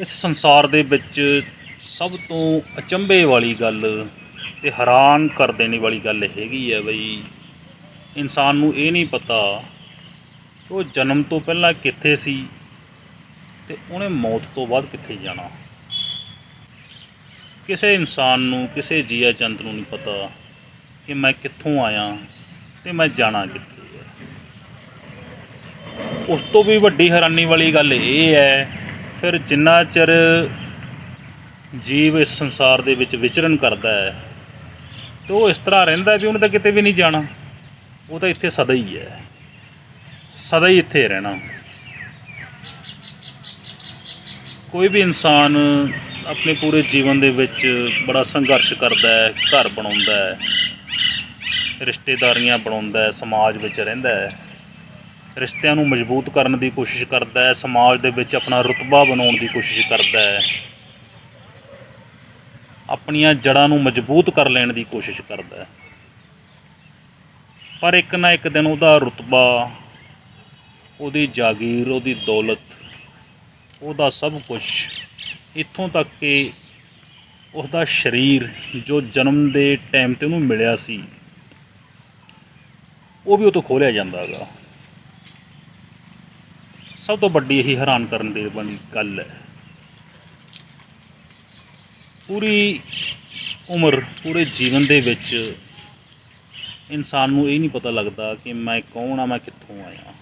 ਇਸ ਸੰਸਾਰ ਦੇ ਵਿੱਚ ਸਭ ਤੋਂ ਅਚੰਭੇ ਵਾਲੀ ਗੱਲ ਤੇ ਹੈਰਾਨ ਕਰ ਦੇਣੇ ਵਾਲੀ ਗੱਲ ਹੈਗੀ ਹੈ ਬਈ ਇਨਸਾਨ ਨੂੰ ਇਹ ਨਹੀਂ ਪਤਾ ਉਹ ਜਨਮ ਤੋਂ ਪਹਿਲਾਂ ਕਿੱਥੇ ਸੀ ਤੇ ਉਹਨੇ ਮੌਤ ਤੋਂ ਬਾਅਦ ਕਿੱਥੇ ਜਾਣਾ। ਕਿਸੇ ਇਨਸਾਨ ਨੂੰ, ਕਿਸੇ ਜੀਆ ਚੰਦ ਨੂੰ ਨਹੀਂ ਪਤਾ ਕਿ ਮੈਂ ਕਿੱਥੋਂ ਆਇਆ ਤੇ ਮੈਂ ਜਾਣਾ ਕਿੱਥੇ ਹੈ। ਉਸ ਤੋਂ ਵੀ ਵੱਡੀ ਹੈਰਾਨੀ ਵਾਲੀ ਗੱਲ ਇਹ ਹੈ ਫਿਰ ਜਿੰਨਾ ਚਿਰ ਜੀਵ ਇਸ ਸੰਸਾਰ ਦੇ ਵਿੱਚ ਵਿਚਰਨ ਕਰਦਾ ਹੈ, ਤੇ ਉਹ ਇਸ ਤਰ੍ਹਾਂ ਰਹਿੰਦਾ ਵੀ ਉਹਨੇ ਤਾਂ ਕਿਤੇ ਵੀ ਨਹੀਂ ਜਾਣਾ। ਉਹ ਤਾਂ ਇੱਥੇ ਸਦਾ ਹੀ ਹੈ। ਸਦਾ ਹੀ ਇੱਥੇ ਰਹਿਣਾ। ਕੋਈ ਵੀ ਇਨਸਾਨ ਆਪਣੇ ਪੂਰੇ ਜੀਵਨ ਦੇ ਵਿੱਚ ਬੜਾ ਸੰਘਰਸ਼ ਕਰਦਾ ਹੈ, ਘਰ ਬਣਾਉਂਦਾ ਹੈ, ਰਿਸ਼ਤੇਦਾਰੀਆਂ ਬਣਾਉਂਦਾ ਹੈ, ਸਮਾਜ ਵਿੱਚ ਰਹਿੰਦਾ ਹੈ। ਰਿਸ਼ਤਿਆਂ ਨੂੰ ਮਜ਼ਬੂਤ ਕਰਨ ਦੀ ਕੋਸ਼ਿਸ਼ ਕਰਦਾ ਹੈ, ਸਮਾਜ ਦੇ ਵਿੱਚ ਆਪਣਾ ਰੁਤਬਾ ਬਣਾਉਣ ਦੀ ਕੋਸ਼ਿਸ਼ ਕਰਦਾ ਹੈ। ਆਪਣੀਆਂ ਜੜ੍ਹਾਂ ਨੂੰ ਮਜ਼ਬੂਤ ਕਰ ਲੈਣ ਦੀ ਕੋਸ਼ਿਸ਼ ਕਰਦਾ ਹੈ। ਪਰ ਇੱਕ ਨਾ ਇੱਕ ਦਿਨ ਉਹਦਾ ਰੁਤਬਾ, ਉਹਦੀ ਜਾਗੀਰ, ਉਹਦੀ ਦੌਲਤ, ਉਹਦਾ ਸਭ ਕੁਝ ਇੱਥੋਂ ਤੱਕ ਕਿ ਉਸਦਾ ਸਰੀਰ ਜੋ ਜਨਮ ਦੇ ਟਾਈਮ ਤੇ ਉਹਨੂੰ ਮਿਲਿਆ ਸੀ, ਉਹ ਵੀ ਉਹ ਤੋਂ ਖੋਲਿਆ ਜਾਂਦਾ ਹੈਗਾ। ਸਭ ਤੋਂ ਵੱਡੀ ਇਹੀ ਹੈਰਾਨ ਕਰਨ ਦੇ ਵਾਲੀ ਗੱਲ ਹੈ। ਪੂਰੀ ਉਮਰ, ਪੂਰੇ ਜੀਵਨ ਦੇ ਵਿੱਚ ਇਨਸਾਨ ਨੂੰ ਇਹ ਨਹੀਂ ਪਤਾ ਲੱਗਦਾ ਕਿ ਮੈਂ ਕੌਣ ਆ, ਮੈਂ ਕਿੱਥੋਂ ਆਇਆ।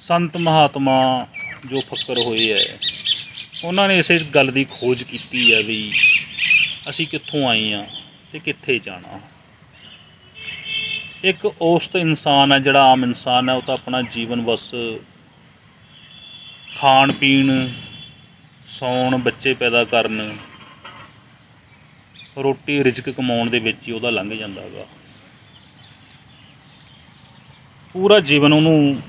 ਸੰਤ ਮਹਾਤਮਾ ਜੋ ਫੱਕਰ ਹੋਏ ਹੈ, ਉਹਨਾਂ ਨੇ ਇਸੇ ਗੱਲ ਦੀ ਖੋਜ ਕੀਤੀ ਹੈ ਵੀ ਅਸੀਂ ਕਿੱਥੋਂ ਆਏ ਆ ਤੇ ਕਿੱਥੇ ਜਾਣਾ। ਇੱਕ ਔਸਤ ਇਨਸਾਨ ਹੈ, ਜਿਹੜਾ ਆਮ ਇਨਸਾਨ ਹੈ, ਉਹ ਤਾਂ ਆਪਣਾ ਜੀਵਨ ਬਸ ਖਾਣ, ਪੀਣ, ਸੌਣ, ਬੱਚੇ ਪੈਦਾ ਕਰਨ, ਰੋਟੀ ਰਿਜ਼ਕ ਕਮਾਉਣ ਦੇ ਵਿੱਚ ਹੀ ਉਹਦਾ ਲੰਘ ਜਾਂਦਾ ਹੈਗਾ। ਪੂਰਾ ਜੀਵਨ ਉਹਨੂੰ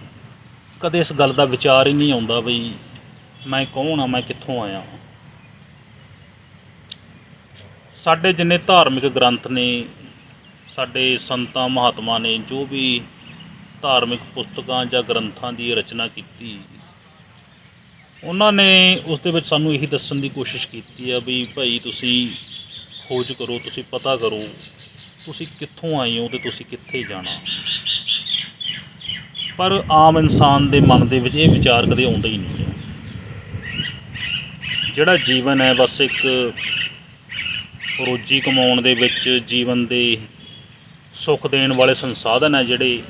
ਕਦੇ ਇਸ ਗੱਲ ਦਾ ਵਿਚਾਰ ਹੀ ਨਹੀਂ ਆਉਂਦਾ ਬਈ ਮੈਂ ਕੌਣ ਆ, ਮੈਂ ਕਿੱਥੋਂ ਆਇਆ ਸਾਡੇ ਜਿੰਨੇ ਧਾਰਮਿਕ ਗ੍ਰੰਥ ਨੇ ਸਾਡੇ ਸੰਤਾਂ ਮਹਾਤਮਾ ਨੇ ਜੋ ਵੀ ਧਾਰਮਿਕ ਪੁਸਤਕਾਂ ਜਾਂ ਗ੍ਰੰਥਾਂ ਦੀ ਰਚਨਾ ਕੀਤੀ, ਉਹਨਾਂ ਨੇ ਉਸ ਦੇ ਵਿੱਚ ਸਾਨੂੰ ਇਹੀ ਦੱਸਣ ਦੀ ਕੋਸ਼ਿਸ਼ ਕੀਤੀ ਆ ਵੀ ਭਾਈ ਤੁਸੀਂ ਖੋਜ ਕਰੋ, ਤੁਸੀਂ ਪਤਾ ਕਰੋ, ਤੁਸੀਂ ਕਿੱਥੋਂ ਆਏ ਹੋ ਤੇ ਤੁਸੀਂ ਕਿੱਥੇ ਜਾਣਾ। ਪਰ ਆਮ ਇਨਸਾਨ ਦੇ ਮਨ ਦੇ ਵਿੱਚ ਇਹ ਵਿਚਾਰ ਕਦੇ ਆਉਂਦਾ ਹੀ ਨਹੀਂ ਹੈ। ਜਿਹੜਾ ਜੀਵਨ ਹੈ ਬਸ ਇੱਕ ਰੋਜੀ ਕਮਾਉਣ ਦੇ ਵਿੱਚ, ਜੀਵਨ ਦੇ ਸੁੱਖ ਦੇਣ ਵਾਲੇ ਸੰਸਾਧਨ ਹੈ ਜਿਹੜੇ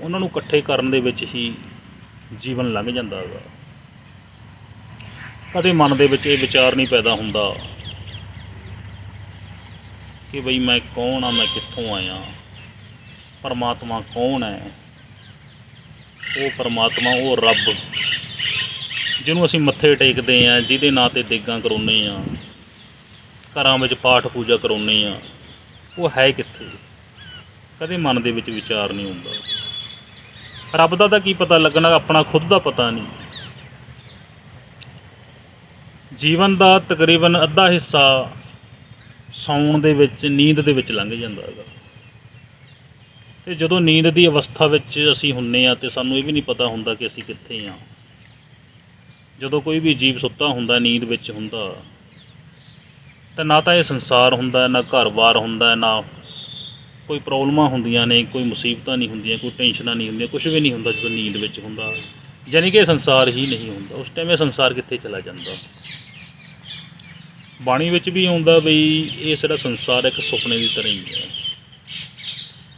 ਉਹਨਾਂ ਨੂੰ ਇਕੱਠੇ ਕਰਨ ਦੇ ਵਿੱਚ ਹੀ ਜੀਵਨ ਲੰਘ ਜਾਂਦਾ ਹੈਗਾ। ਕਦੇ ਮਨ ਦੇ ਵਿੱਚ ਇਹ ਵਿਚਾਰ ਨਹੀਂ ਪੈਦਾ ਹੁੰਦਾ ਕਿ ਬਈ ਮੈਂ ਕੌਣ ਆ, ਮੈਂ ਕਿੱਥੋਂ ਆਇਆ, ਪਰਮਾਤਮਾ ਕੌਣ ਹੈ? ਉਹ ਪਰਮਾਤਮਾ, ਉਹ ਰੱਬ ਜਿਹਨੂੰ ਅਸੀਂ ਮੱਥੇ ਟੇਕਦੇ ਆ ਜਿਹਦੇ ਨਾਂ ਤੇ ਦੇਗਾਂ ਕਰਾਉਂਦੇ ਆ ਘਰਾਂ ਵਿੱਚ ਪਾਠ ਪੂਜਾ ਕਰਾਉਂਦੇ ਆ ਉਹ ਹੈ ਕਿੱਥੇ? ਕਦੇ ਮਨ ਦੇ ਵਿੱਚ ਵਿਚਾਰ ਨਹੀਂ ਹੁੰਦਾ। ਰੱਬ ਦਾ ਤਾਂ ਕੀ ਪਤਾ ਲੱਗਣਾ, ਆਪਣਾ ਖੁਦ ਦਾ ਪਤਾ ਨਹੀਂ। ਜੀਵਨ ਦਾ ਤਕਰੀਬਨ ਅੱਧਾ ਹਿੱਸਾ ਸੌਣ ਦੇ ਵਿੱਚ, ਨੀਂਦ ਦੇ ਵਿੱਚ ਲੰਘ ਜਾਂਦਾ ਹੈਗਾ। ਤੇ ਜਦੋਂ ਨੀਂਦ ਦੀ ਅਵਸਥਾ ਵਿੱਚ ਅਸੀਂ ਹੁੰਨੇ ਆ ਤੇ ਸਾਨੂੰ ਇਹ ਵੀ ਨਹੀਂ ਪਤਾ ਹੁੰਦਾ ਕਿ ਅਸੀਂ ਕਿੱਥੇ ਆ। ਜਦੋਂ ਕੋਈ ਵੀ ਜੀਵ ਸੁੱਤਾ ਹੁੰਦਾ, ਨੀਂਦ ਵਿੱਚ ਹੁੰਦਾ, ਤਾਂ ਨਾ ਤਾਂ ਇਹ ਸੰਸਾਰ ਹੁੰਦਾ, ਨਾ ਘਰ-ਬਾਰ ਹੁੰਦਾ, ਨਾ ਕੋਈ ਪ੍ਰੋਬਲਮਾਂ ਹੁੰਦੀਆਂ ਨੇ, ਕੋਈ ਮੁਸੀਬਤਾਂ ਨਹੀਂ ਹੁੰਦੀਆਂ, ਕੋਈ ਟੈਨਸ਼ਨਾਂ ਨਹੀਂ ਹੁੰਦੀਆਂ ਕੁਝ ਵੀ ਨਹੀਂ ਹੁੰਦਾ ਜਦੋਂ ਨੀਂਦ ਵਿੱਚ ਹੁੰਦਾ। ਯਾਨੀ ਕਿ ਸੰਸਾਰ ਹੀ ਨਹੀਂ ਹੁੰਦਾ। ਉਸ ਟਾਈਮ ਇਹ ਸੰਸਾਰ ਕਿੱਥੇ ਚਲਾ ਜਾਂਦਾ? ਬਾਣੀ ਵਿੱਚ ਵੀ ਆਉਂਦਾ ਬਈ, ਇਹ ਸਾਡਾ ਸੰਸਾਰ ਇੱਕ ਸੁਪਨੇ ਦੀ ਤਰ੍ਹਾਂ ਹੀ ਹੈ।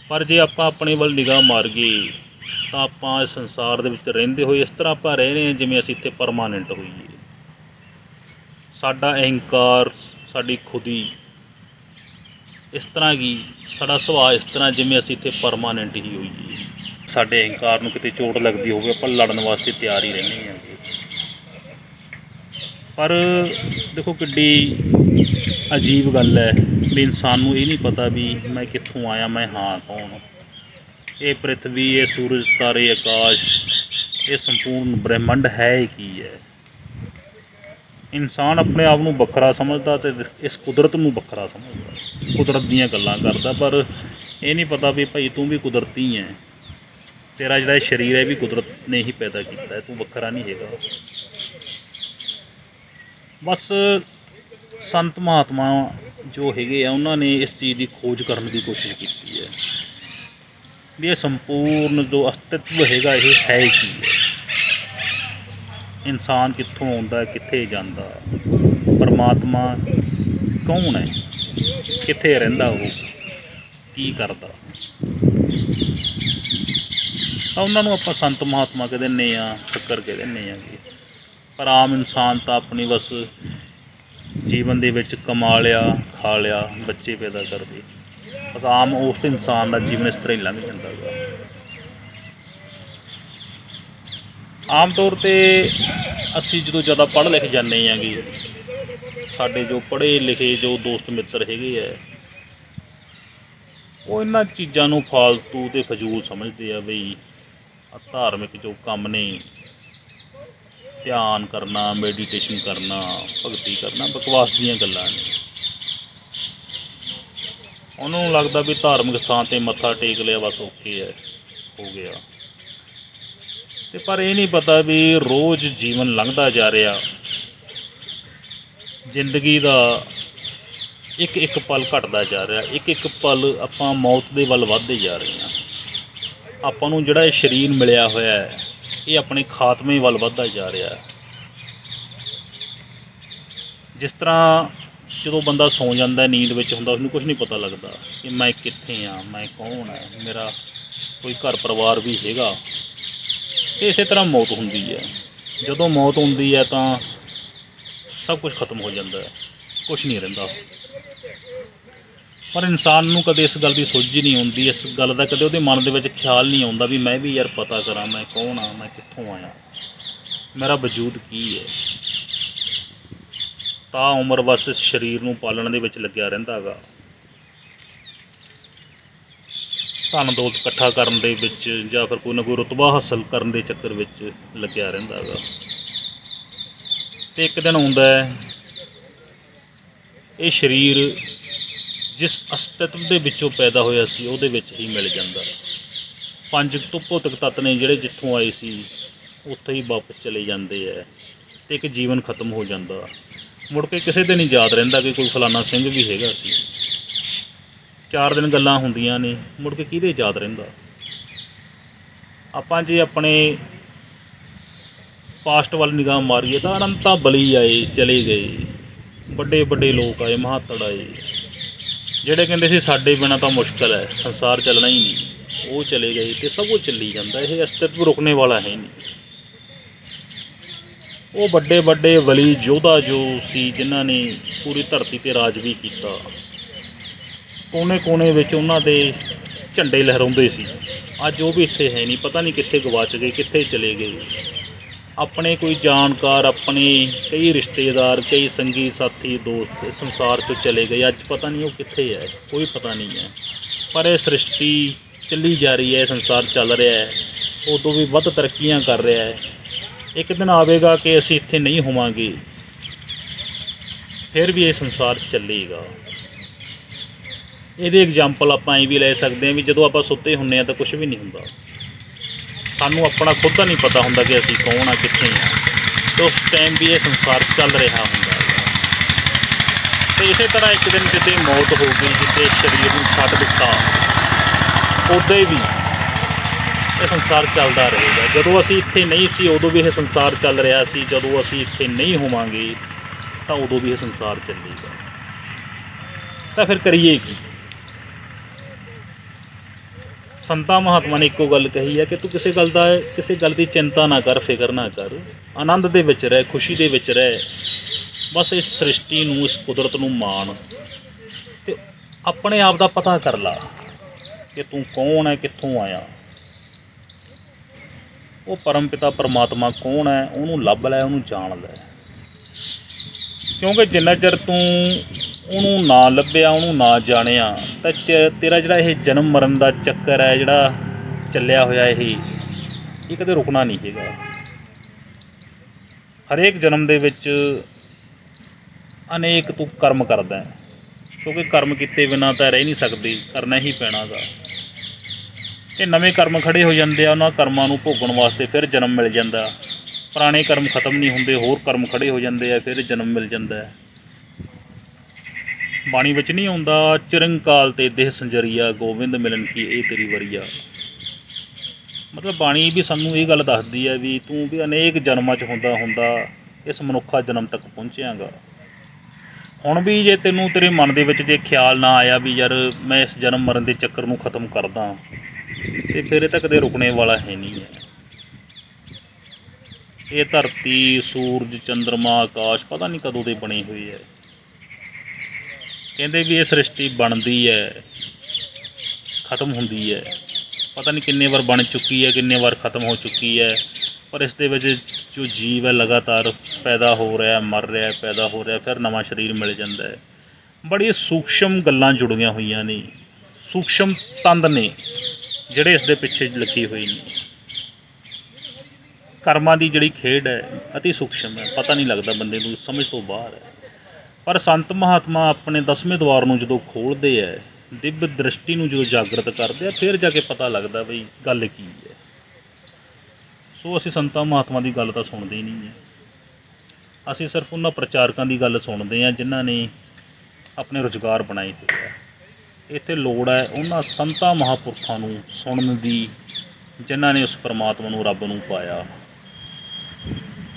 ਪਰ ਜੇ ਆਪਾਂ ਆਪਣੇ ਵੱਲ ਨਿਗਾਹ ਮਾਰੀਏ ਤਾਂ ਆਪਾਂ ਇਸ ਸੰਸਾਰ ਦੇ ਵਿੱਚ ਰਹਿੰਦੇ ਹੋਏ ਇਸ ਤਰ੍ਹਾਂ ਆਪਾਂ ਰਹਿ ਰਹੇ ਹਾਂ ਜਿਵੇਂ ਅਸੀਂ ਇੱਥੇ ਪਰਮਾਨੈਂਟ ਹੋਈਏ। ਸਾਡਾ ਅਹੰਕਾਰ, ਸਾਡੀ ਖੁਦੀ ਇਸ ਤਰ੍ਹਾਂ ਕੀ ਸਾਡਾ ਸੁਭਾਅ ਇਸ ਤਰ੍ਹਾਂ ਜਿਵੇਂ ਅਸੀਂ ਇੱਥੇ ਪਰਮਾਨੈਂਟ ਹੀ ਹੋਈਏ ਸਾਡੇ ਅਹੰਕਾਰ ਨੂੰ ਕਿਤੇ ਚੋਟ ਲੱਗਦੀ ਹੋਵੇ, ਆਪਾਂ ਲੜਨ ਵਾਸਤੇ ਤਿਆਰ ਹੀ ਰਹਿੰਦੇ ਹਾਂ ਪਰ ਦੇਖੋ ਕਿੱਡੀ ਅਜੀਬ ਗੱਲ ਹੈ ਵੀ ਇਨਸਾਨ ਨੂੰ ਇਹ ਨਹੀਂ ਪਤਾ ਵੀ ਮੈਂ ਕਿੱਥੋਂ ਆਇਆ, ਮੈਂ ਹਾਂ ਕੌਣ ਇਹ ਪ੍ਰithvi ਇਹ ਸੂਰਜ, ਤਾਰੇ, ਆਕਾਸ਼, ਇਹ ਸੰਪੂਰਨ ਬ੍ਰਹਿਮੰਡ ਹੈ ਕੀ ਹੈ। ਇਨਸਾਨ ਆਪਣੇ ਆਪ ਨੂੰ ਵੱਖਰਾ ਸਮਝਦਾ ਤੇ ਇਸ ਕੁਦਰਤ ਨੂੰ ਵੱਖਰਾ ਸਮਝਦਾ। ਕੁਦਰਤ ਦੀਆਂ ਗੱਲਾਂ ਕਰਦਾ, ਪਰ ਇਹ ਨਹੀਂ ਪਤਾ ਵੀ ਭਾਈ ਤੂੰ ਵੀ ਕੁਦਰਤੀ ਹੈ ਤੇਰਾ ਜਿਹੜਾ ਸਰੀਰ ਹੈ ਵੀ ਕੁਦਰਤ ਨੇ ਹੀ ਪੈਦਾ ਕੀਤਾ ਹੈ, ਤੂੰ ਵੱਖਰਾ ਨਹੀਂ ਹੈਗਾ। ਬਸ ਸੰਤ ਮਹਾਤਮਾ ਜੋ ਹੈਗੇ ਆ, ਉਹਨਾਂ ਨੇ ਇਸ ਚੀਜ਼ ਦੀ ਖੋਜ ਕਰਨ ਦੀ ਕੋਸ਼ਿਸ਼ ਕੀਤੀ ਹੈ। ਵੀ ਇਹ ਸੰਪੂਰਨ ਜੋ ਅਸਤਿਤਵ ਹੈਗਾ, ਇਹ ਹੈ ਕੀ ਹੈ? ਇਨਸਾਨ ਕਿੱਥੋਂ ਆਉਂਦਾ, ਕਿੱਥੇ ਜਾਂਦਾ, ਪਰਮਾਤਮਾ ਕੌਣ ਹੈ? ਕਿੱਥੇ ਰਹਿੰਦਾ ਉਹ? ਕੀ ਕਰਦਾ? ਤਾਂ ਉਹਨਾਂ ਨੂੰ ਆਪਾਂ ਸੰਤ ਮਹਾਤਮਾ ਕਹਿ ਦਿੰਦੇ ਆ, ਸ਼ੱਕਰ ਕਹਿ ਦਿੰਦੇ ਆ ਪਰ ਆਮ ਇਨਸਾਨ ਤਾਂ ਆਪਣੀ ਬਸ ਜੀਵਨ ਦੇ ਵਿੱਚ ਕਮਾ ਲਿਆ, ਖਾ ਲਿਆ, ਬੱਚੇ ਪੈਦਾ ਕਰਦੇ। ਬਸ ਆਮ ਉਸ ਇਨਸਾਨ ਦਾ ਜੀਵਨ ਇਸ ਤਰ੍ਹਾਂ ਹੀ ਲੰਘ ਜਾਂਦਾ ਗਾ ਆਮ ਤੌਰ ਤੇ ਅਸੀਂ ਜਦੋਂ ਜ਼ਿਆਦਾ ਪੜ੍ਹ ਲਿਖ ਜਾਂਦੇ ਆਂਗੇ ਸਾਡੇ ਜੋ ਪੜ੍ਹੇ ਲਿਖੇ ਜੋ ਦੋਸਤ ਮਿੱਤਰ ਹੈਗੇ ਆ, ਉਹ ਇਹਨਾਂ ਚੀਜ਼ਾਂ ਨੂੰ ਫਾਲਤੂ ਤੇ ਫਜ਼ੂਲ ਸਮਝਦੇ ਆ ਬਈ ਧਾਰਮਿਕ ਜੋ ਕੰਮ ਨੇ, ਧਿਆਨ ਕਰਨਾ ਮੈਡੀਟੇਸ਼ਨ ਕਰਨਾ, ਭਗਤੀ ਕਰਨਾ, ਬਕਵਾਸ ਦੀਆਂ ਗੱਲਾਂ ਨੇ। ਉਹਨਾਂ ਨੂੰ ਲੱਗਦਾ ਵੀ ਧਾਰਮਿਕ ਸਥਾਨ ਤੇ ਮੱਥਾ ਟੇਕ ਲਿਆ ਬਸ ਓਕੇ ਹੈ ਹੋ ਗਿਆ। ਤੇ ਪਰ ਇਹ ਨਹੀਂ ਪਤਾ ਵੀ ਰੋਜ਼ ਜੀਵਨ ਲੰਘਦਾ ਜਾ ਰਿਹਾ। ਜ਼ਿੰਦਗੀ ਦਾ ਇੱਕ ਇੱਕ ਪਲ ਘਟਦਾ ਜਾ ਰਿਹਾ। ਇੱਕ ਇੱਕ ਪਲ ਆਪਾਂ ਮੌਤ ਦੇ ਵੱਲ ਵੱਧਦੇ ਜਾ ਰਹੇ ਹਾਂ। ਆਪਾਂ ਨੂੰ ਜਿਹੜਾ ਇਹ ਸਰੀਰ ਮਿਲਿਆ ਹੋਇਆ ਹੈ, ਇਹ ਆਪਣੇ ਖਾਤਮੇ ਵੱਲ ਵੱਧਦਾ ਜਾ ਰਿਹਾ ਹੈ। ਜਿਸ ਤਰ੍ਹਾਂ ਜਦੋਂ ਬੰਦਾ ਸੌਂ ਜਾਂਦਾ ਨੀਂਦ ਵਿੱਚ ਹੁੰਦਾ, ਉਸਨੂੰ ਕੁਝ ਨਹੀਂ ਪਤਾ ਲੱਗਦਾ ਕਿ ਮੈਂ ਕਿੱਥੇ ਆ ਮੈਂ ਕੌਣ ਹੈ, ਮੇਰਾ ਕੋਈ ਘਰ ਪਰਿਵਾਰ ਵੀ ਹੈਗਾ। ਇਸੇ ਤਰ੍ਹਾਂ ਮੌਤ ਹੁੰਦੀ ਹੈ। ਜਦੋਂ ਮੌਤ ਹੁੰਦੀ ਹੈ ਤਾਂ ਸਭ ਕੁਝ ਖਤਮ ਹੋ ਜਾਂਦਾ ਹੈ। ਕੁਝ ਨਹੀਂ ਰਹਿੰਦਾ। ਪਰ ਇਨਸਾਨ ਨੂੰ ਕਦੇ ਇਸ ਗੱਲ ਦੀ ਸੋਝ ਹੀ ਨਹੀਂ ਆਉਂਦੀ, ਇਸ ਗੱਲ ਦਾ ਕਦੇ ਉਹਦੇ ਮਨ ਦੇ ਵਿੱਚ ਖਿਆਲ ਨਹੀਂ ਆਉਂਦਾ ਵੀ ਮੈਂ ਵੀ ਯਾਰ ਪਤਾ ਕਰਾਂ, ਮੈਂ ਕੌਣ ਆ ਮੈਂ ਕਿੱਥੋਂ ਆਇਆ। ਮੇਰਾ ਵਜੂਦ ਕੀ ਹੈ? ਤਾਂ ਉਮਰ ਬਸ ਇਸ ਸਰੀਰ ਨੂੰ ਪਾਲਣ ਦੇ ਵਿੱਚ ਲੱਗਿਆ ਰਹਿੰਦਾ ਹੈਗਾ ਧਨ ਦੌਲਤ ਇਕੱਠਾ ਕਰਨ ਦੇ ਵਿੱਚ ਜਾਂ ਫਿਰ ਕੋਈ ਨਾ ਕੋਈ ਰੁਤਬਾ ਹਾਸਲ ਕਰਨ ਦੇ ਚੱਕਰ ਵਿੱਚ ਲੱਗਿਆ ਰਹਿੰਦਾ ਹੈਗਾ। ਤੇ ਇੱਕ ਦਿਨ ਆਉਂਦਾ ਹੈ, ਇਹ ਸਰੀਰ ਜਿਸ ਅਸਤਿਤਵ ਦੇ ਵਿੱਚੋਂ ਪੈਦਾ ਹੋਇਆ ਸੀ, ਉਹਦੇ ਵਿੱਚ ਹੀ ਮਿਲ ਜਾਂਦਾ। ਪੰਜ ਤੋਂ ਭੌਤਿਕ ਤੱਤ ਨੇ ਜਿਹੜੇ ਜਿੱਥੋਂ ਆਏ ਸੀ, ਉੱਥੇ ਹੀ ਵਾਪਸ ਚਲੇ ਜਾਂਦੇ ਐ ਤੇ ਇੱਕ ਜੀਵਨ ਖਤਮ ਹੋ ਜਾਂਦਾ। ਮੁੜ ਕੇ ਕਿਸੇ ਦਿਨ ਨਹੀਂ ਯਾਦ ਰਹਿੰਦਾ ਕਿ ਕੋਈ ਫਲਾਣਾ ਸਿੰਘ ਵੀ ਹੈਗਾ ਸੀ। ਚਾਰ ਦਿਨ ਗੱਲਾਂ ਹੁੰਦੀਆਂ ਨੇ, ਮੁੜ ਕੇ ਕਿਹਦੇ ਯਾਦ ਰਹਿੰਦਾ? ਆਪਾਂ ਜੇ ਆਪਣੇ ਪਾਸਟ ਵੱਲ ਨਿਗਾਹ ਮਾਰੀਏ ਤਾਂ ਅਨੰਤਾ ਬਲੀ ਆਏ, ਚਲੇ ਗਏ। ਵੱਡੇ ਵੱਡੇ ਲੋਕ ਆਏ, ਮਹਾਤੜ ਆਏ। ਜਿਹੜੇ ਕਹਿੰਦੇ ਸੀ ਸਾਡੇ ਬਿਨਾ ਤਾਂ ਮੁਸ਼ਕਲ ਹੈ, ਸੰਸਾਰ ਚੱਲਣਾ ਹੀ ਨਹੀਂ। ਉਹ ਚਲੇ ਗਏ ਤੇ ਸਭ ਕੁਝ ਚੱਲੀ ਜਾਂਦਾ, ਇਹ ਅਸਤਿਤਵ ਰੁਕਣੇ ਵਾਲਾ ਹੈ ਨਹੀਂ। ਉਹ ਵੱਡੇ ਵੱਡੇ ਵਲੀ ਯੋਧਾ ਜੋ ਸੀ, ਜਿਨ੍ਹਾਂ ਨੇ ਪੂਰੀ ਧਰਤੀ ਤੇ ਰਾਜ ਵੀ ਕੀਤਾ। ਕੋਨੇ-ਕੋਨੇ ਵਿੱਚ ਉਹਨਾਂ ਦੇ ਝੰਡੇ ਲਹਿਰਾਉਂਦੇ ਸੀ। ਅੱਜ ਉਹ ਵੀ ਇੱਥੇ ਹੈ ਨਹੀਂ, ਪਤਾ ਨਹੀਂ ਕਿੱਥੇ ਗਵਾਚ ਗਏ, ਕਿੱਥੇ ਚਲੇ ਗਏ। ਆਪਣੇ ਕੋਈ ਜਾਣਕਾਰ, ਆਪਣੇ ਕਈ ਰਿਸ਼ਤੇਦਾਰ, ਕਈ ਸੰਗੀ ਸਾਥੀ, ਦੋਸਤ ਸੰਸਾਰ ਤੋਂ ਚਲੇ ਗਏ। ਅੱਜ ਪਤਾ ਨਹੀਂ ਉਹ ਕਿੱਥੇ ਹੈ, ਕੋਈ ਪਤਾ ਨਹੀਂ ਹੈ। ਪਰ ਇਹ ਸ੍ਰਿਸ਼ਟੀ ਚੱਲੀ ਜਾ ਰਹੀ ਹੈ ਸੰਸਾਰ ਚੱਲ ਰਿਹਾ ਹੈ। ਉਦੋਂ ਵੀ ਵੱਧ ਤਰੱਕੀਆਂ ਕਰ ਰਿਹਾ ਹੈ। ਇੱਕ ਦਿਨ ਆਵੇਗਾ ਕਿ ਅਸੀਂ ਇੱਥੇ ਨਹੀਂ ਹੋਵਾਂਗੇ। ਫਿਰ ਵੀ ਇਹ ਸੰਸਾਰ ਚੱਲੇਗਾ। ਇਹਦੇ ਐਗਜ਼ਾਮਪਲ ਆਪਾਂ ਇਹ ਵੀ ਲੈ ਸਕਦੇ ਹਾਂ ਵੀ ਜਦੋਂ ਆਪਾਂ ਸੁੱਤੇ ਹੁੰਨੇ ਆ ਤਾਂ ਕੁਝ ਵੀ ਨਹੀਂ ਹੁੰਦਾ। ਸਾਨੂੰ ਆਪਣਾ ਖੁਦ ਦਾ ਨਹੀਂ ਪਤਾ ਹੁੰਦਾ ਕਿ ਅਸੀਂ ਕੌਣ ਆ, ਕਿੱਥੇ ਆ। ਤੇ ਉਸ ਟਾਈਮ ਵੀ ਇਹ ਸੰਸਾਰ ਚੱਲ ਰਿਹਾ ਹੁੰਦਾ ਹੈ। ਤੇ ਇਸੇ ਤਰ੍ਹਾਂ ਇੱਕ ਦਿਨ ਜਿੱਤੇ ਮੌਤ ਹੋ ਗਈ ਜਿੱਤੇ ਸਰੀਰ ਨੂੰ ਛੱਡ ਦਿੱਤਾ, ਉਦੋਂ ਵੀ ਇਹ ਸੰਸਾਰ ਚੱਲਦਾ ਰਹੇਗਾ। ਜਦੋਂ ਅਸੀਂ ਇੱਥੇ ਨਹੀਂ ਸੀ, ਉਦੋਂ ਵੀ ਇਹ ਸੰਸਾਰ ਚੱਲ ਰਿਹਾ ਸੀ। ਜਦੋਂ ਅਸੀਂ ਇੱਥੇ ਨਹੀਂ ਹੋਵਾਂਗੇ, ਤਾਂ ਉਦੋਂ ਵੀ ਇਹ ਸੰਸਾਰ ਚੱਲੇਗਾ। ਤਾਂ ਫਿਰ ਕਰੀਏ ਕੀ? ਸੰਤਾਂ ਮਹਾਤਮਾ ਨੇ ਇੱਕੋ ਗੱਲ ਕਹੀ ਹੈ ਕਿ ਤੂੰ ਕਿਸੇ ਗੱਲ ਦਾ, ਕਿਸੇ ਗੱਲ ਦੀ ਚਿੰਤਾ ਨਾ ਕਰ, ਫਿਕਰ ਨਾ ਕਰ। ਆਨੰਦ ਦੇ ਵਿੱਚ ਰਹਿ, ਖੁਸ਼ੀ ਦੇ ਵਿੱਚ ਰਹਿ। ਬਸ ਇਸ ਸ੍ਰਿਸ਼ਟੀ ਨੂੰ, ਇਸ ਕੁਦਰਤ ਨੂੰ ਮਾਣ। ਤੇ ਆਪਣੇ ਆਪ ਦਾ ਪਤਾ ਕਰ ਲਾ ਕਿ ਤੂੰ ਕੌਣ ਹੈ, ਕਿੱਥੋਂ ਆਇਆ। ਉਹ ਪਰਮਪਿਤਾ ਪਰਮਾਤਮਾ ਕੌਣ ਹੈ, ਉਹਨੂੰ ਲੱਭ ਲੈ, ਉਹਨੂੰ ਜਾਣ ਲੈ। ਕਿਉਂਕਿ ਜਿੰਨਾ ਚਿਰ ਤੂੰ ਉਹਨੂੰ ਨਾ ਲੱਭਿਆ, ਉਹਨੂੰ ਨਾ ਜਾਣਿਆ। ਤਾਂ ਚ- ਤੇਰਾ ਜਿਹੜਾ ਇਹ ਜਨਮ ਮਰਨ ਦਾ ਚੱਕਰ ਹੈ, ਜਿਹੜਾ ਚੱਲਿਆ ਹੋਇਆ ਇਹ ਇਹ ਕਦੇ ਰੁਕਣਾ ਨਹੀਂ ਹੈਗਾ। ਹਰੇਕ ਜਨਮ ਦੇ ਵਿੱਚ ਅਨੇਕ ਤੂੰ ਕਰਮ ਕਰਦਾ ਹੈ। ਕਿਉਂਕਿ ਕਰਮ ਕੀਤੇ ਬਿਨਾਂ ਤਾਂ ਰਹਿ ਨਹੀਂ ਸਕਦੀ, ਕਰਨਾ ਹੀ ਪੈਣਾਗਾ। ਤੇ ਨਵੇਂ ਕਰਮ ਖੜੇ ਹੋ ਜਾਂਦੇ ਆ, ਉਹਨਾਂ ਕਰਮਾਂ ਨੂੰ ਭੋਗਣ ਵਾਸਤੇ ਫਿਰ ਜਨਮ ਮਿਲ ਜਾਂਦਾ। ਪੁਰਾਣੇ ਕਰਮ ਖਤਮ ਨਹੀਂ ਹੁੰਦੇ, ਹੋਰ ਕਰਮ ਖੜੇ ਹੋ ਜਾਂਦੇ ਆ, ਫਿਰ ਜਨਮ ਮਿਲ ਜਾਂਦਾ ਬਾਣੀ ਵਿੱਚ ਨਹੀਂ ਆਉਂਦਾ, ਚਿਰੰਕਾਲ ਤੇ ਦੇਹ ਸੰਜਰੀਆ, ਗੋਬਿੰਦ ਮਿਲਨ ਕੀ ਇਹ ਤੇਰੀ ਵਰੀਆ। ਮਤਲਬ ਬਾਣੀ ਵੀ ਸਾਨੂੰ ਇਹ ਗੱਲ ਦੱਸਦੀ ਹੈ ਵੀ ਤੂੰ ਵੀ ਅਨੇਕ ਜਨਮਾਂ 'ਚ ਹੁੰਦਾ ਹੁੰਦਾ ਇਸ ਮਨੁੱਖਾ ਜਨਮ ਤੱਕ ਪਹੁੰਚਿਆਗਾ। ਹੁਣ ਵੀ ਜੇ ਤੈਨੂੰ ਤੇਰੇ ਮਨ ਦੇ ਵਿੱਚ ਜੇ ਖਿਆਲ ਨਾ ਆਇਆ ਵੀ ਯਾਰ ਮੈਂ ਇਸ ਜਨਮ ਮਰਨ ਦੇ ਚੱਕਰ ਨੂੰ ਖਤਮ ਕਰਦਾ, ਤੇ ਫਿਰ ਇਹ ਤਾਂ ਕਦੇ ਰੁਕਣੇ ਵਾਲਾ ਹੈ ਨਹੀਂ ਹੈ। ਇਹ ਧਰਤੀ, ਸੂਰਜ ਚੰ드ਰਮਾ ਆਕਾਸ਼ ਪਤਾ ਨਹੀਂ ਕਦੋਂ ਦੇ ਬਣੇ ਹੋਏ ਹੈ। ਕਹਿੰਦੇ ਵੀ ਇਹ ਸ੍ਰਿਸ਼ਟੀ ਬਣਦੀ ਹੈ, ਖਤਮ ਹੁੰਦੀ ਹੈ। ਪਤਾ ਨਹੀਂ ਕਿੰਨੇ ਵਾਰ ਬਣ ਚੁੱਕੀ ਹੈ, ਕਿੰਨੇ ਵਾਰ ਖਤਮ ਹੋ ਚੁੱਕੀ ਹੈ। ਪਰ ਇਸ ਦੇ ਵਿੱਚ ਜੋ ਜੀਵ ਹੈ, ਲਗਾਤਾਰ ਪੈਦਾ ਹੋ ਰਿਹਾ ਮਰ ਰਿਹਾ ਪੈਦਾ ਹੋ ਰਿਹਾ ਫਿਰ ਨਵਾਂ ਸਰੀਰ ਮਿਲ ਜਾਂਦਾ ਹੈ। ਬੜੀ ਸੂਖਸ਼ਮ ਗੱਲਾਂ ਜੁੜੀਆਂ ਹੋਈਆਂ ਨੇ। ਸੂਖਸ਼ਮ ਤੰਦ ਨੇ, ਜਿਹੜੇ ਇਸ ਦੇ ਪਿੱਛੇ ਲੱਗੇ ਹੋਏ ਨੇ। ਕਰਮਾਂ ਦੀ ਜਿਹੜੀ ਖੇਡ ਹੈ, ਅਤੀ ਸੂਖਸ਼ਮ ਹੈ। ਪਤਾ ਨਹੀਂ ਲੱਗਦਾ ਬੰਦੇ ਨੂੰ, ਸਮਝ ਤੋਂ ਬਾਹਰ ਹੈ। ਪਰ ਸੰਤ ਮਹਾਤਮਾ ਆਪਣੇ ਦਸਵੇਂ ਦਵਾਰ ਨੂੰ ਜਦੋਂ ਖੋਲ੍ਹਦੇ ਹੈ ਦਿਵ ਦ੍ਰਿਸ਼ਟੀ ਨੂੰ ਜਦੋਂ ਜਾਗਰਤ ਕਰਦੇ ਆ ਫਿਰ ਜਾ ਕੇ ਪਤਾ ਲੱਗਦਾ ਬਈ ਗੱਲ ਕੀ ਹੈ ਸੋ ਅਸੀਂ ਸੰਤਾਂ ਮਹਾਤਮਾ ਦੀ ਗੱਲ ਤਾਂ ਸੁਣਦੇ ਹੀ ਨਹੀਂ ਹੈ ਅਸੀਂ ਸਿਰਫ ਉਹਨਾਂ ਪ੍ਰਚਾਰਕਾਂ ਦੀ ਗੱਲ ਸੁਣਦੇ ਹਾਂ ਜਿਨ੍ਹਾਂ ਨੇ ਆਪਣੇ ਰੁਜ਼ਗਾਰ ਬਣਾਏ ਹੋਏ ਆ ਇੱਥੇ ਲੋੜ ਹੈ ਉਹਨਾਂ ਸੰਤਾਂ ਮਹਾਪੁਰਖਾਂ ਨੂੰ ਸੁਣਨ ਦੀ, ਜਿਨ੍ਹਾਂ ਨੇ ਉਸ ਪਰਮਾਤਮਾ ਨੂੰ ਰੱਬ ਨੂੰ ਪਾਇਆ।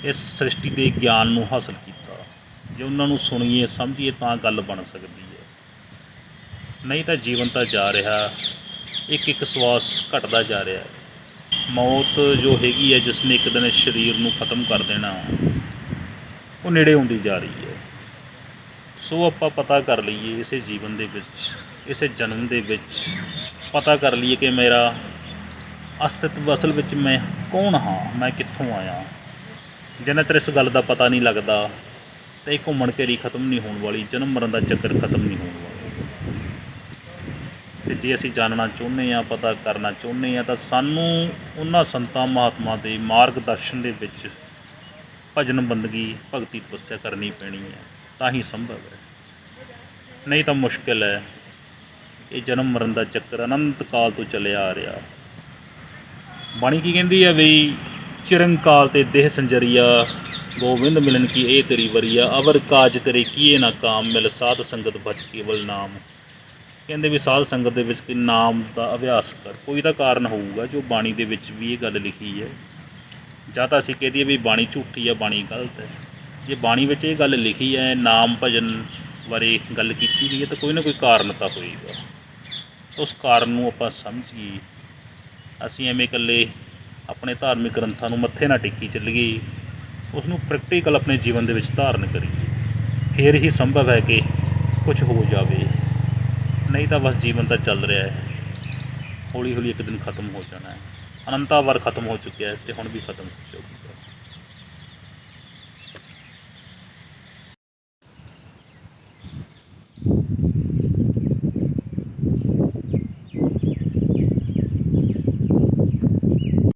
ਇਸ ਸ੍ਰਿਸ਼ਟੀ ਦੇ ਗਿਆਨ ਨੂੰ ਹਾਸਲ ਕੀਤਾ। ਜੇ ਉਹਨਾਂ ਨੂੰ ਸੁਣੀਏ, ਸਮਝੀਏ ਤਾਂ ਗੱਲ ਬਣ ਸਕਦੀ ਹੈ। ਨਹੀਂ ਤਾਂ ਜੀਵਨ ਤਾਂ ਜਾ ਰਿਹਾ, ਇੱਕ ਇੱਕ ਸਵਾਸ ਘਟਦਾ ਜਾ ਰਿਹਾ ਮੌਤ ਜੋ ਹੈਗੀ ਹੈ ਜਿਸ ਨੇ ਇੱਕ ਦਿਨ ਸਰੀਰ ਨੂੰ ਖਤਮ ਕਰ ਦੇਣਾ, ਉਹ ਨੇੜੇ ਆਉਂਦੀ ਜਾ ਰਹੀ ਹੈ। ਸੋ ਆਪਾਂ ਪਤਾ ਕਰ ਲਈਏ ਇਸੇ ਜੀਵਨ ਦੇ ਵਿੱਚ, ਇਸੇ ਜਨਮ ਦੇ ਵਿੱਚ, ਪਤਾ ਕਰ ਲਈਏ ਕਿ ਮੇਰਾ ਅਸਤਿਤਵ ਅਸਲ ਵਿੱਚ ਮੈਂ ਕੌਣ ਹਾਂ, ਮੈਂ ਕਿੱਥੋਂ ਆਇਆ। ਜਿੰਨਾ ਚਿਰ ਇਸ ਗੱਲ ਦਾ ਪਤਾ ਨਹੀਂ ਲੱਗਦਾ ਤੇ ਇਹ ਘੁੰਮਣ ਘੇਰੀ ਖਤਮ ਨਹੀਂ ਹੋਣ ਵਾਲੀ, ਜਨਮ ਮਰਨ ਦਾ ਚੱਕਰ ਖਤਮ ਨਹੀਂ ਹੋਣ ਵਾਲਾ। ਤੇ ਜੇ ਅਸੀਂ ਜਾਣਨਾ ਚਾਹੁੰਦੇ ਆ ਪਤਾ ਕਰਨਾ ਚਾਹੁੰਦੇ ਆ ਤਾਂ ਸਾਨੂੰ ਉਹਨਾਂ ਸੰਤਾਂ ਮਹਾਤਮਾ ਦੇ ਮਾਰਗਦਰਸ਼ਨ ਦੇ ਵਿੱਚ ਭਜਨ ਬੰਦਗੀ, ਭਗਤੀ ਤਪੱਸਿਆ ਕਰਨੀ ਪੈਣੀ ਹੈ। ਤਾਂ ਹੀ ਸੰਭਵ ਹੈ। ਨਹੀਂ ਤਾਂ ਮੁਸ਼ਕਿਲ ਹੈ। ਇਹ ਜਨਮ ਮਰਨ ਦਾ ਚੱਕਰ ਅਨੰਤ ਕਾਲ ਤੋਂ ਚੱਲਿਆ ਆ ਰਿਹਾ। ਬਾਣੀ ਕੀ ਕਹਿੰਦੀ ਹੈ ਬਈ ਚਿਰੰਕਾਲ ਤੇ ਦੇਹ ਸੰਜਰੀਆ ਗੋਬਿੰਦ ਮਿਲਨ ਕੀ ਇਹ ਤੇਰੀ ਵਰੀਆ ਅਵਰ ਕਾਜ ਕਰੇ ਕੀਏ ਨਾ ਕਾਮ, ਮਿਲ ਸਾਧ ਸੰਗਤ ਬਚ ਕੇਵਲ ਨਾਮ। ਕਹਿੰਦੇ ਵੀ ਸਾਧ ਸੰਗਤ ਦੇ ਵਿੱਚ ਨਾਮ ਦਾ ਅਭਿਆਸ ਕਰ, ਕੋਈ ਤਾਂ ਕਾਰਨ ਹੋਊਗਾ ਜੋ ਬਾਣੀ ਦੇ ਵਿੱਚ ਵੀ ਇਹ ਗੱਲ ਲਿਖੀ ਹੈ। ਜਾਂ ਤਾਂ ਅਸੀਂ ਕਹਿ ਦਈਏ ਵੀ ਬਾਣੀ ਝੂਠੀ ਹੈ ਬਾਣੀ ਗਲਤ ਹੈ। ਜੇ ਬਾਣੀ ਵਿੱਚ ਇਹ ਗੱਲ ਲਿਖੀ ਹੈ, ਨਾਮ ਭਜਨ ਬਾਰੇ ਗੱਲ ਕੀਤੀ ਗਈ ਹੈ, ਤਾਂ ਕੋਈ ਨਾ ਕੋਈ ਕਾਰਨ ਤਾਂ ਹੋਏਗਾ। ਉਸ ਕਾਰਨ ਨੂੰ ਆਪਾਂ ਸਮਝੀਏ। ਅਸੀਂ ਐਵੇਂ ਇਕੱਲੇ ਆਪਣੇ ਧਾਰਮਿਕ ਗ੍ਰੰਥਾਂ ਨੂੰ ਮੱਥੇ ਨਾ ਟੇਕੀ ਚੱਲੀਏ। ਉਸ ਨੂੰ ਪ੍ਰੈਕਟੀਕਲ ਆਪਣੇ ਜੀਵਨ ਦੇ ਵਿੱਚ ਧਾਰਨ ਕਰੀਏ ਫਿਰ ਹੀ ਸੰਭਵ ਹੈ ਕਿ ਕੁਝ ਹੋ ਜਾਵੇ। ਨਹੀਂ ਤਾਂ ਬਸ ਜੀਵਨ ਤਾਂ ਚੱਲ ਰਿਹਾ ਹੈ। ਹੌਲੀ ਹੌਲੀ ਇੱਕ ਦਿਨ ਖਤਮ ਹੋ ਜਾਣਾ ਹੈ। ਅਨੰਤਾ ਵਾਰ ਖਤਮ ਹੋ ਚੁੱਕਿਆ ਹੈ ਤੇ ਹੁਣ ਵੀ ਖਤਮ ਹੋ ਜਾਊਗਾ।